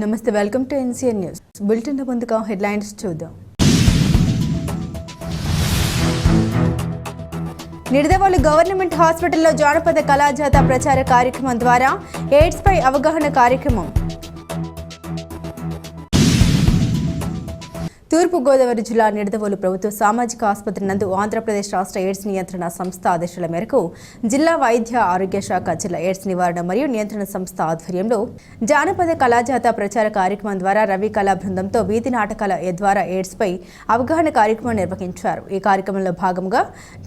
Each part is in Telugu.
నమస్తే welcome to NCN news. Bulletin ముందుగా హెడ్లైన్స్ చూద్దాం. నిడదవోలు గవర్నమెంట్ హాస్పిటల్లో జానపద కళాజాత ప్రచార కార్యక్రమం ద్వారా ఎయిడ్స్ పై అవగాహన కార్యక్రమం. తూర్పుగోదావరి జిల్లా నిడదవోలు ప్రభుత్వ సామాజిక ఆసుపత్రి నందు ఆంధ్రప్రదేశ్ రాష్ట్ర ఎయిడ్స్ నియంత్రణ సంస్థ ఆదేశాల మేరకు జిల్లా వైద్య ఆరోగ్య శాఖ జిల్లా ఎయిడ్స్ నివారణ మరియు నియంత్రణ సంస్థ ఆధ్వర్యంలో జానపద కళాజాత ప్రచార కార్యక్రమం ద్వారా రవి కళా బృందంతో వీధి నాటకాల ద్వారా ఎయిడ్స్ పై అవగాహన కార్యక్రమం నిర్వహించారు. ఈ కార్యక్రమంలో భాగంగా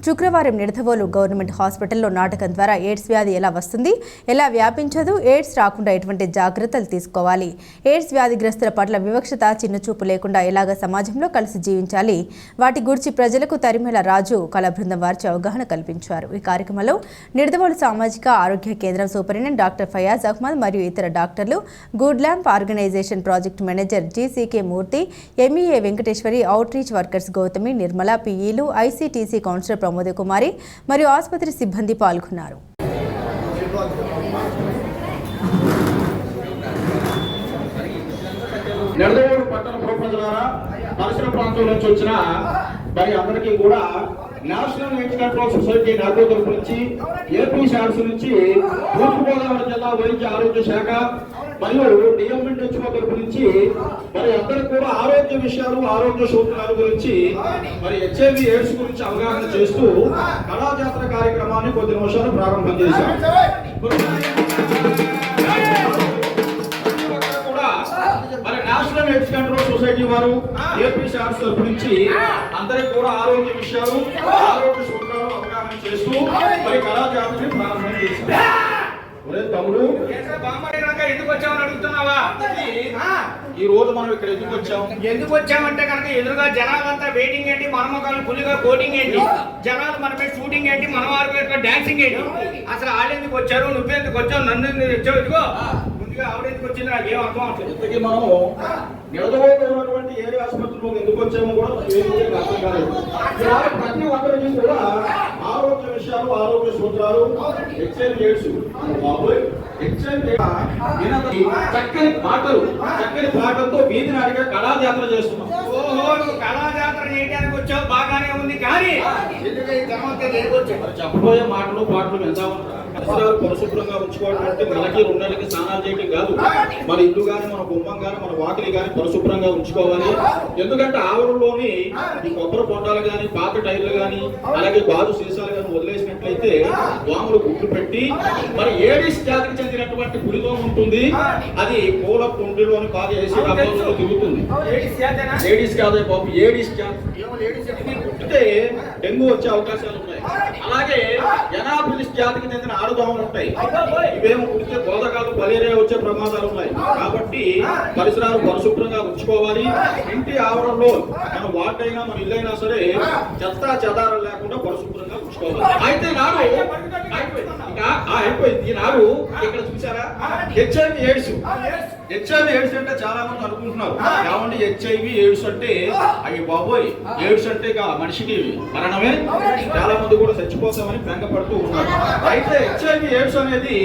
శుక్రవారం నిడదవోలు గవర్నమెంట్ హాస్పిటల్లో నాటకం ద్వారా ఎయిడ్స్ వ్యాధి ఎలా వస్తుంది ఎలా వ్యాపించదు ఎయిడ్స్ రాకుండా ఎటువంటి జాగ్రత్తలు తీసుకోవాలి ఎయిడ్స్ వ్యాధిగ్రస్తుల పట్ల వివక్షత చిన్నచూపు లేకుండా ఎలాగ సమాజంలో కలిసి జీవించాలి. వాటి గురించి ప్రజలకు తరిమేల రాజు కళా బృందం వారిచే అవగాహన కల్పించారు. ఈ కార్యక్రమంలో నిడదవోలు సామాజిక ఆరోగ్య కేంద్రం సూపరింటెండెంట్ డాక్టర్ ఫయాజ్ అహ్మద్ మరియు ఇతర డాక్టర్లు good lamp organization project manager GCK Murthy MEA Venkateshwari outreach workers Gautami Nirmala పిఈలు ICTC counsellor Pramoda Kumari మరియు ఆసుపత్రి సిబ్బంది పాల్గొన్నారు. నెడదవోడు పట్టణ ప్రజలారా పరిసర ప్రాంతం నుంచి వచ్చిన మరి అందరికీ కూడా నేషనల్ ఎయిడ్స్ కంట్రోల్ సొసైటీ నాలుగో తరపు నుంచి ఏపీ సార్స్ నుంచి తూర్పుగోదావరి జిల్లా వైద్య ఆరోగ్య శాఖ మరియు డిఎంఎన్హెచ్ఓ తరపు నుంచి మరి అందరికి కూడా ఆరోగ్య విషయాలు ఆరోగ్య సూత్రాల గురించి మరి హెచ్ఐవి ఎయిడ్స్ గురించి అవగాహన చేస్తూ కళాజాతర కార్యక్రమాన్ని కొద్ది నిమిషాలు ప్రారంభం చేశాం. నేషనల్ ఎయిడ్స్ కంట్రోల్ సొసైటీ వారు ఏపీ తరపు నుంచి అందరికి కూడా ఆరోగ్య విషయాలు ఆరోగ్య సూత్రాలు అవగాహన చేస్తూ మరి కళాజాతని ప్రారంభం చేశారు. ఒరే తమ్ముడు ఎందుకు వచ్చామని అడుగుతున్నావా? ఈ రోజు మనం ఇక్కడ ఎందుకు వచ్చాం? ఎందుకు వచ్చామంటే కనుక ఎదురుగా జనాలంతా వెయిటింగ్ ఏంటి మన మొక్కలు ఫుల్గా కోటింగ్ ఏంటి జనాలు మన మీద షూటింగ్ ఏంటి మన వారి డాన్సింగ్ ఏంటి? అసలు వాళ్ళు ఎందుకు వచ్చారు? నువ్వెందుకు వచ్చావు? నన్ను ఎందుకు వచ్చావు ఏం అర్థం అవట్లేదు. ఇంతకీ మనం నిలదవోలో ఉన్నటువంటి ఏరియా ఆసుపత్రిలో ఎందుకు వచ్చామో కూడా అర్థం కాలేదు. ప్రతి ఒక్కరికి కూడా ఆరోగ్య విషయాలు ఆరోగ్య సూత్రాలు హెచ్ఐవి ఎయిడ్స్ బాబోయ్. చక్కని పాటలు చక్కని పాటలతో వీధి నాటిగా కళాజాతర చేస్తున్నాం. ఓహో నువ్వు కళాజాతర చేయడానికి వచ్చావు బాగానే ఉంది కానీ చెప్పబోయే మాటలు పాటలు వింటా ఉంటారు? పరిసరాలు పరిశుభ్రంగా ఉంచుకోవడం అంటే నెలకి రెండు నెలలకి స్నానాలు చేయడం కాదు. మన ఇల్లు కానీ మన గుమ్మం కానీ మన వాకిలి కానీ పరిశుభ్రంగా ఉంచుకోవాలి. ఎందుకంటే ఆవరణలోని ఈ కొబ్బరి పొండాలు కానీ పాత టైర్లు కానీ అలాగే గాజు సీసాలు కానీ వదిలేసినట్లయితే దోమలు గుడ్లు పెట్టి మరి ఏడిస్ జాతికి చెందినటువంటి గుడిలో ఉంటుంది. అది పూల కుండిలోని బాధ వేసి డబ్బాలో తిరుగుతుంది? లేడీస్ కాదే బాబు ఏడీస్ జాతి. డెంగ్యూ వచ్చే అవకాశాలు ఉన్నాయి. అలాగే ఎనాఫిలిస్ జాతికి చెందిన ఆరుదోమలు ఉంటాయి. ఇవేమో కుడితే బోధకాలు బలేరే వచ్చే ప్రమాదాలు ఉన్నాయి. కాబట్టి పరిసరాలు పరిశుభ్రంగా ఉంచుకోవాలి. ఇంటి ఆవరణలో మన వార్డ్ అయినా మన ఇల్లు అయినా సరే చెత్త చెదారం లేకుండా పరిశుభ్రంగా ఉంచుకోవాలి. అయితే నాడు అయిపోయింది. ఈనాడు ఈ ఇక్కడ చూసారా హెచ్ఐవి ఎయిడ్స్ హెచ్ఐవి ఎయిడ్స్ అంటే చాలా మంది అనుకుంటున్నారు ఏమంటే హెచ్ఐవి ఎయిడ్స్ అంటే? అవి బాబోయ్ ఎయిడ్స్ అంటే ఇక మనిషికి మరణమే. చాలా మంది కూడా చచ్చిపోతామని బెంగపడుతూ ఉన్నారు. అయితే హెచ్ఐవి ఎయిడ్స్ అనేది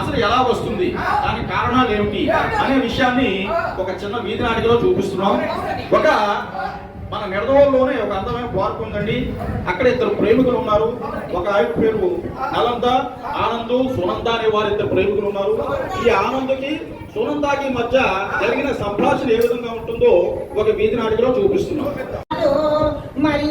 అసలు ఎలా వస్తుంది? దానికి కారణాలు ఏమిటి? అనే విషయాన్ని ఒక చిన్న వీధి నాటికలో చూపిస్తున్నాం. ఒక మన నిడదవోల్లోనే ఒక అందమైన పార్క్ ఉందండి. అక్కడ ఇద్దరు ప్రేమికులు ఉన్నారు. ఒక ఆయన పేరు నలంద ఆనందు సునంద అనే వారు ఇద్దరు ప్రేమికులు ఉన్నారు. ఈ ఆనందుకి సునందాకి మధ్య జరిగిన సంభాషణ ఏ విధంగా ఉంటుందో ఒక వీధి నాటికలో చూపిస్తున్నాం. మరి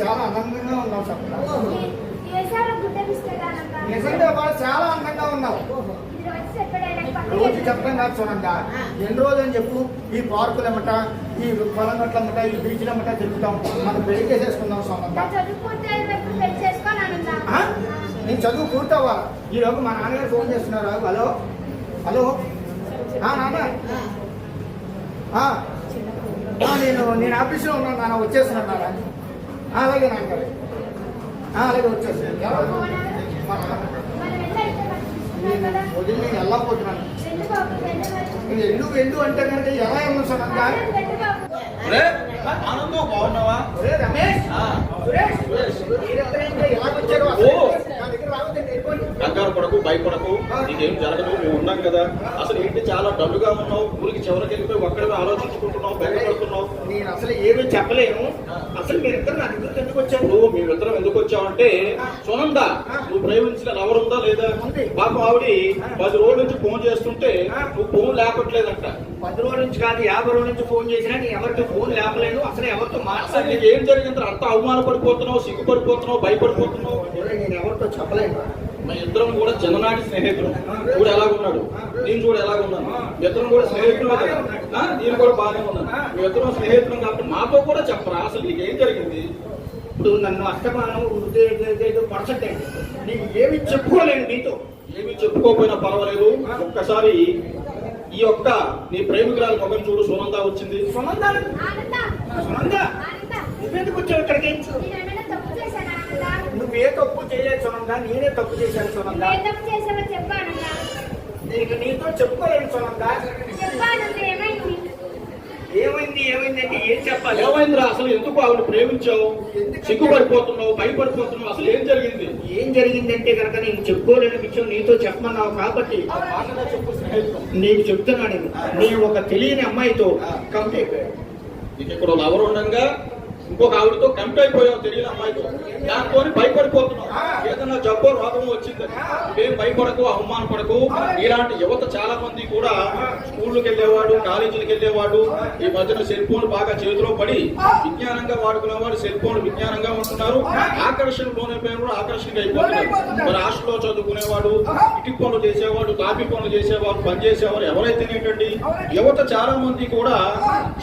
చాలా ఆనందంగా ఉన్నావు నిజంగా వాళ్ళు చాలా అందంగా ఉన్నావు. రోజు చెప్పడం కాదు చూడండి. ఎన్ని రోజులు అని చెప్పు ఈ పార్కులు అమ్మట ఈ పొలం గట్లమ్మట ఈ బీచ్లు అమ్మట తిరుగుతాం. మనం పెళ్ళి చేసేసుకుందాం ఆ? నేను చదువు ఈ లోపు మా నాన్నగారు ఫోన్ చేస్తున్నారు. హలో? హలో? నాన్న? నేను నేను ఆఫీస్లో ఉన్నాను నాన్న వచ్చేస్తున్నాను నాన్న. అలాగే నాన్నగారు అలాగే నేను కదా వదిలి నేను వెళ్ళకపోతున్నాను వెళ్ళు బాబు వెళ్ళు అంటే కనుక ఎలా ఉన్నావు సునంద ఆనంద్ వెళ్ళు బాబు రే ఆనందు బాగున్నావా రమేష్ కంగారు పడకు భయపడకు నీకేం జరగదు మేము ఉన్నాం కదా. అసలు ఏంటి చాలా డల్లుగా ఉన్నావు? ఊరికి చివరికి వెళ్ళిపోయి ఒక్కడే ఆలోచించుకుంటున్నావు నేను అసలు ఏమీ చెప్పలేను. అసలు మీరిద్దరు నా దగ్గరికి ఎందుకు వచ్చారు? నువ్వు మేమిద్దరం ఎందుకు వచ్చావంటే సునంద నువ్వు ప్రేమించిన లవర్ ఉందా లేదా. పాపం ఆవిడ పది రోజుల నుంచి ఫోన్ చేస్తుంటే నువ్వు ఫోన్ లేపట్లేదంట. పది రోజుల నుంచి కాదు యాభై రోజుల నుంచి ఫోన్ చేసినా నేను ఎవరితో ఫోన్ లేపలేను అసలు ఎవరితో మాట్లాడలేదు. నీకు ఏం జరిగింది అంత అవమానపడిపోతున్నావు సిగ్గుపడిపోతున్నావు భయపడిపోతున్నావు? నేను ఎవరితో చెప్పలేను. మా ఇద్దరం కూడా చిన్ననాటి స్నేహితులు. చూడు ఎలాగున్నాడు? నేను చూడు ఎలాగున్నాను? ఇద్దరం కూడా స్నేహితులు కదా? నేను కూడా బాగానే ఉన్నాను. మీ ఇద్దరం స్నేహితులు కాబట్టి మాతో కూడా చెప్పరా? అసలు నీకు ఏం జరిగింది? ఇప్పుడు నన్ను అస్తమానం పర్సెంట్ నీకు ఏమి చెప్పుకోలేను నీతో. ఏమీ చెప్పుకోకపోయినా పర్వాలేదు. ఒక్కసారి ఈ యొక్క నీ ప్రేమికురాలు మొగం చూడు. సునంద వచ్చింది. సునంద! ఆనంద! నువ్వెందుకు వచ్చావు ఇక్కడికి నేను ఏమైనా తప్పు చేశాను ఆనంద నువ్వే తప్పు చేయలేదు సునంద నేనే తప్పు చేశాను తప్పు నీకు నీతో చెప్పుకోలేను ఆనంద ఏమైంది? ఏమైంది ఏమైంది అంటే ఏం చెప్పాలి? ఏమైందిరా? అసలు ఎందుకు ఆవిడ ప్రేమించావు? సిగ్గుపడిపోతున్నావు భయపడిపోతున్నావు? అసలు ఏం జరిగింది? ఏం జరిగిందంటే కనుక నేను చెప్పుకోలేని విషయం నీతో చెప్పమన్నావు కాబట్టి నీకు చెప్తున్నాను నేను. ఒక తెలియని అమ్మాయితో కంప్లీట్ నీకు ఇక్కడ లవర్ ఉండగా ఇంకొక ఆవిడతో కంప్ అయిపోయావు తెలియని అమ్మాయితో. దాంతో భయపడిపోతున్నావు. ఏదన్నా జబ్బో రోగం వచ్చిందని నువ్వేం భయపడకు అవమాన పడకు. ఇలాంటి యువత చాలా మంది కూడా స్కూళ్ళకి వెళ్ళేవాడు కాలేజీలకు వెళ్ళేవాడు ఈ మధ్యన సెల్ ఫోన్ బాగా చేతిలో పడి విజ్ఞానంగా వాడుకునేవాడు సెల్ ఫోన్ విజ్ఞానంగా ఉంటున్నారు. ఆకర్షణ లోనైపోయిన కూడా ఆకర్షణగా అయిపోతున్నారు. మరి హాస్టల్లో చదువుకునేవాడు ఇటు పనులు చేసేవాడు కాపీ పనులు చేసేవాడు పని చేసేవారు ఎవరైతేనేటండి యువత చాలా మంది కూడా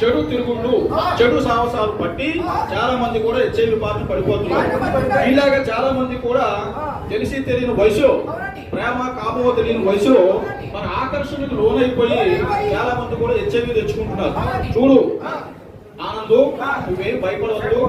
చెడు తిరుగుళ్ళు చెడు సాహసాలు పట్టి చాలా మంది కూడా హెచ్ఐవి బారిన పడిపోతున్నారు. ఇలాగా చాలా మంది కూడా తెలిసి తెలియని వయసు ప్రేమ కామో తెలియని వయసులో మన ఆకర్షణకు లోనైపోయి చాలా మంది కూడా హెచ్ఐవి తెచ్చుకుంటున్నారు. చూడు ఆనందు నువ్వేం భయపడవద్దు.